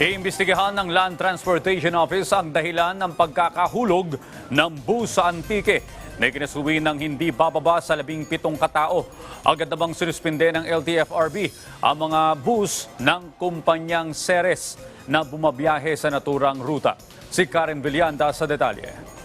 Iimbestigahan ng Land Transportation Office ang dahilan ng pagkakahulog ng bus sa Antique na ikinasuwi ng hindi bababa sa labing pitong katao. Agad namang sinuspinde ng LTFRB ang mga bus ng kumpanyang Ceres na bumabiyahe sa naturang ruta. Si Karen Villanda sa detalye.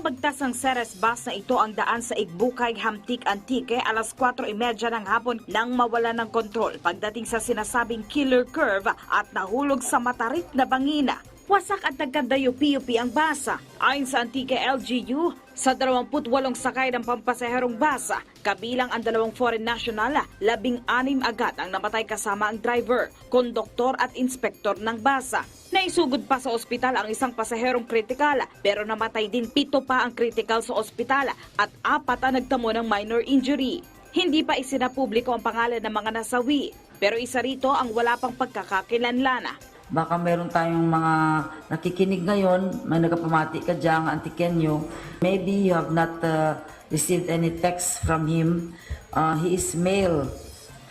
Pinabagtas ng Ceres bus na ito ang daan sa Igbukay, Hamtik, Antique alas 4.30 ng hapon nang mawala ng kontrol pagdating sa sinasabing killer curve at nahulog sa matarik na bangina. Wasak at nagkandayupi-yupi ang basa. Ayon sa Antique LGU, sa 28 sakay ng pampasaherong basa, kabilang ang dalawang foreign national, labing anim agad ang namatay kasama ang driver, konduktor at inspektor ng basa. Naisugod pa sa ospital ang isang pasaherong kritikal pero namatay din pito pa ang kritikal sa ospital at apat ang nagtamo ng minor injury. Hindi pa isinapubliko ang pangalan ng mga nasawi pero isa rito ang wala pang pagkakakilanlan. Baka meron tayong mga nakikinig ngayon, may nagapamati ka dyan, Antikenyo. Maybe you have not uh, received any text from him. Uh, he is male,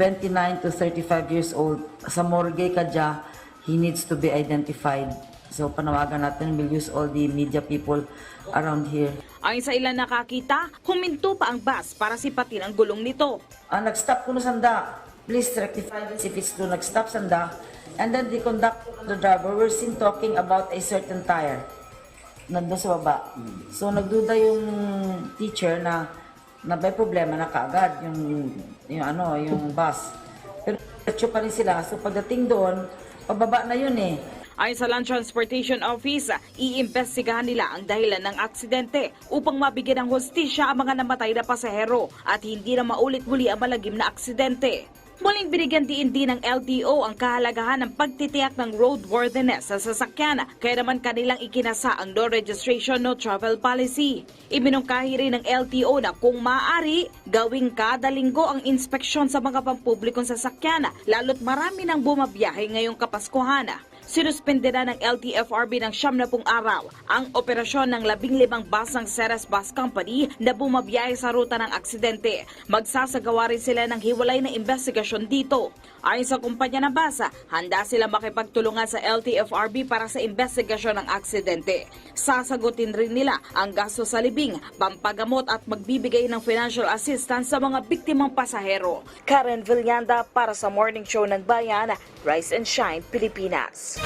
29 to 35 years old. Sa morgue ka dyan, he needs to be identified. So panawagan natin, we'll use all the media people around here. Ayon sa ilan nakakita, huminto pa ang bus para sipatin ang gulong nito. Ah, nag-stop ko no sanda. Please rectify this if it's to nag-stop sanda. And then the conductor and the driver were seen talking about a certain tire. Nandun sa baba. So nagduda yung teacher na na may problema na kaagad yung yung ano, yung bus. Pero diretso pa rin sila. So pagdating doon, pababa na yun eh. Ayon sa Land Transportation Office, iimbestigahan nila ang dahilan ng aksidente upang mabigyan ng hostisya ang mga namatay na pasahero at hindi na maulit muli ang malagim na aksidente. Muling binigyan din din ng LTO ang kahalagahan ng pagtitiyak ng roadworthiness sa sasakyan kaya naman kanilang ikinasa ang no registration no travel policy. Iminungkahi rin ng LTO na kung maaari, gawing kada linggo ang inspeksyon sa mga pampublikong sasakyan lalo't marami nang bumabiyahe ngayong Kapaskuhan. Sinuspende na ng LTFRB ng siyam na pung araw ang operasyon ng labing limang bus ng Ceres Bus Company na bumabiyahe sa ruta ng aksidente. Magsasagawa rin sila ng hiwalay na investigasyon dito. Ayon sa kumpanya ng basa, handa sila makipagtulungan sa LTFRB para sa investigasyon ng aksidente. Sasagutin rin nila ang gasto sa libing, pampagamot at magbibigay ng financial assistance sa mga biktimang pasahero. Karen Villanda para sa Morning Show ng Bayan, Rise and Shine, Pilipinas.